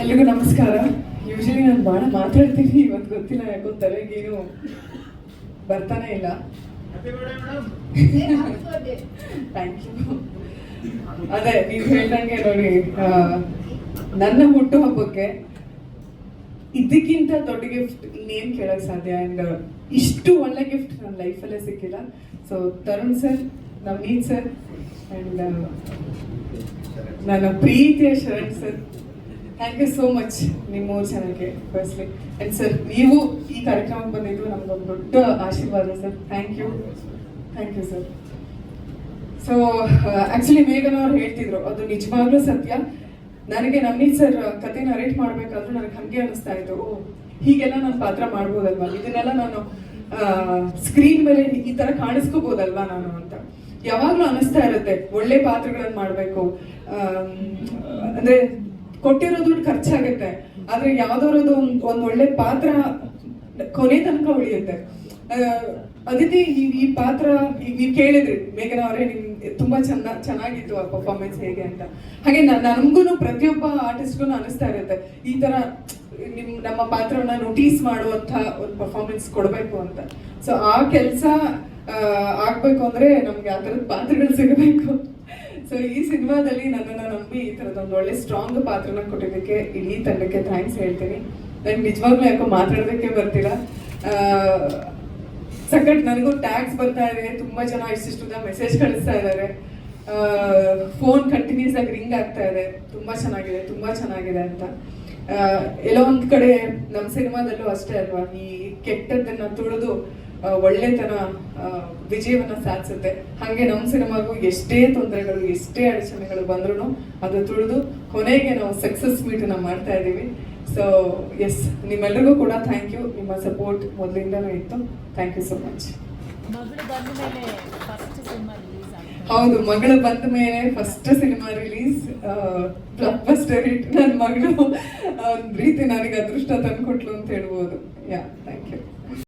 ಎಲ್ರಿಗೂ ನಮಸ್ಕಾರ. ಯೂಶಲಿ ನಾನು ಭಾಳ ಮಾತಾಡ್ತೀನಿ ಇವತ್ತು ಗೊತ್ತಿಲ್ಲ ಯಾಕೋ ತಲೆಗೇನು ಬರ್ತಾನೆ ಇಲ್ಲ. ಥ್ಯಾಂಕ್ ಯು ಅದೇ, ನೀವು ಹೇಳ್ದಂಗೆ ನೋಡಿ ನನ್ನ ಹುಟ್ಟು ಹುಟ್ಟುಹಬ್ಬಕ್ಕೆ ಇದಕ್ಕಿಂತ ದೊಡ್ಡ ಗಿಫ್ಟ್ ಇನ್ನೇನು ಕೇಳಕ್ ಸಾಧ್ಯ? ಆ್ಯಂಡ್ ಇಷ್ಟು ಒಳ್ಳೆ ಗಿಫ್ಟ್ ನನ್ನ ಲೈಫಲ್ಲೇ ಸಿಕ್ಕಿಲ್ಲ. So Tarun sir Navneeth sir and ನನ್ನ ಪ್ರೀತಿಯ Sharan sir thank you so much ನಿಮ್ಮ ಮೂರು ಜನಕ್ಕೆ ಫಸ್ಟ್ಲಿ ಆ್ಯಂಡ್ ಸರ್ ನೀವು ಈ ಕಾರ್ಯಕ್ರಮಕ್ಕೆ ಬಂದಿದ್ದು ಒಂದು ದೊಡ್ಡ ಆಶೀರ್ವಾದ sir thank you thank you sir so actually ಮೇಘನ ಅವ್ರು ಹೇಳ್ತಿದ್ರು, ಅದು ನಿಜವಾಗ್ಲೂ ಸತ್ಯ. ನನಗೆ ನವನೀತ್ ಸರ್ ಕತೆ ನರೇಟ್ ಮಾಡ್ಬೇಕಾದ್ರೂ ನನಗೆ ಹಂಗೆ ಅನಿಸ್ತಾ ಇತ್ತು. ಹೀಗೆಲ್ಲ ನಾನು ಪಾತ್ರ ಮಾಡ್ಬೋದಲ್ವಾ? ಇದನ್ನೆಲ್ಲ ನಾನು ಸ್ಕ್ರೀನ್ ಮೇಲೆ ಈ ತರ ಕಾಣಿಸ್ಕೋಬೋದಲ್ವಾ ನಾನು ಅಂತ. ಯಾವಾಗಲೂ ಅನಿಸ್ತಾ ಇರುತ್ತೆ, ಒಳ್ಳೆ ಪಾತ್ರಗಳನ್ನು ಮಾಡಬೇಕು. ಅಂದ್ರೆ ಕೊಟ್ಟಿರೋ ದುಡ್ಡು ಖರ್ಚಾಗುತ್ತೆ. ಆದ್ರೆ ಯಾವ್ದಾರದು ಒಂದ್ ಒಳ್ಳೆ ಪಾತ್ರ ಕೊನೆ ತನಕ ಉಳಿಯುತ್ತೆ. ಅದಿತಿ ಈ ಪಾತ್ರ ಈಗ ನೀವು ಕೇಳಿದ್ರಿ, ಮೇಘನ ಅವರೇ, ನಿಮ್ ತುಂಬಾ ಚೆನ್ನ ಚೆನ್ನಾಗಿತ್ತು ಆ ಪರ್ಫಾರ್ಮೆನ್ಸ್ ಹೇಗೆ ಅಂತ. ಹಾಗೆ ನನ್ಗೂನು ಪ್ರತಿಯೊಬ್ಬ ಆರ್ಟಿಸ್ಟ್ಗೂ ಅನಿಸ್ತಾ ಇರುತ್ತೆ. ಈ ತರ ನಿಮ್, ನಮ್ಮ ಪಾತ್ರವನ್ನ ನೋಟಿಸ್ ಮಾಡುವಂತ ಒಂದು ಪರ್ಫಾರ್ಮೆನ್ಸ್ ಕೊಡಬೇಕು ಅಂತ. ಸೊ ಆ ಕೆಲಸ ಆಗ್ಬೇಕು ಅಂದ್ರೆ ನಮ್ಗೆ ಆ ಥರದ ಪಾತ್ರಗಳು ಸಿಗಬೇಕು. ಸೊ ಈ ಸಿನಿಮಾದಲ್ಲಿ ನನ್ನನ್ನು ನಂಬಿ ಈ ಥರದೊಂದು ಒಳ್ಳೆ ಸ್ಟ್ರಾಂಗ್ ಪಾತ್ರನ ಕೊಟ್ಟಿದ್ದಕ್ಕೆ ಇಡೀ ತಂಡಕ್ಕೆ ಥ್ಯಾಂಕ್ಸ್ ಹೇಳ್ತೀನಿ. ನಂಗೆ ನಿಜವಾಗ್ಲೂ ಯಾಕೋ ಮಾತಾಡೋದಕ್ಕೆ ಬರ್ತಿಲ್ಲ. ಸಕಟ್ ನನಗೂ ಟ್ಯಾಗ್ಸ್ ಬರ್ತಾ ಇದೆ. ತುಂಬಾ ಜನ ಇಷ್ಟಿಷ್ಟು ಮೆಸೇಜ್ ಕಳಿಸ್ತಾ ಇದ್ದಾರೆ ಫೋನ್ ಕಂಟಿನ್ಯೂಸ್ ಆಗಿ ರಿಂಗ್ ಆಗ್ತಾ ಇದೆ. ತುಂಬಾ ಚೆನ್ನಾಗಿದೆ ತುಂಬಾ ಚೆನ್ನಾಗಿದೆ ಅಂತ. ಎಲ್ಲೋ ಒಂದ್ ಕಡೆ ನಮ್ಮ ಸಿನಿಮಾದಲ್ಲೂ ಅಷ್ಟೇ ಅಲ್ವಾ? ಈ ಕೆಟ್ಟದ್ದನ್ನು ತುಳಿದು ಒಳ್ಳೆತನ ವಿಜಯವನ್ನ ಸಾಧಿಸುತ್ತೆ. ಹಾಗೆ ನಮ್ಮ ಸಿನಿಮಾಗೂ ಎಷ್ಟೇ ತೊಂದರೆಗಳು ಎಷ್ಟೇ ಅಡಚಣೆಗಳು ಬಂದ್ರೂ ಅದು ತುಳಿದು ಕೊನೆಗೆ ನಾವು ಸಕ್ಸಸ್ ಮೀಟ್ ಮಾಡ್ತಾ ಇದ್ದೀವಿ. ಸೊ ಎಸ್ ನಿಮ್ಮೆಲ್ಲರಿಗೂ ಕೂಡ ಥ್ಯಾಂಕ್ ಯು ನಿಮ್ಮ ಸಪೋರ್ಟ್ ಮೊದಲಿಂದನೂ ಇತ್ತು. ಥ್ಯಾಂಕ್ ಯು ಸೊ ಮಚ್ ಹೌದು ಮಗಳು ಬಂದ ಮೇಲೆ first cinema release block it hit ನನ್ನ ಮಗಳು. ಒಂದ್ ರೀತಿ ನನಗೆ ಅದೃಷ್ಟ ತಂದು ತಂದ್ಕೊಟ್ಲು ಅಂತ ಹೇಳ್ಬೋದು. Yeah thank you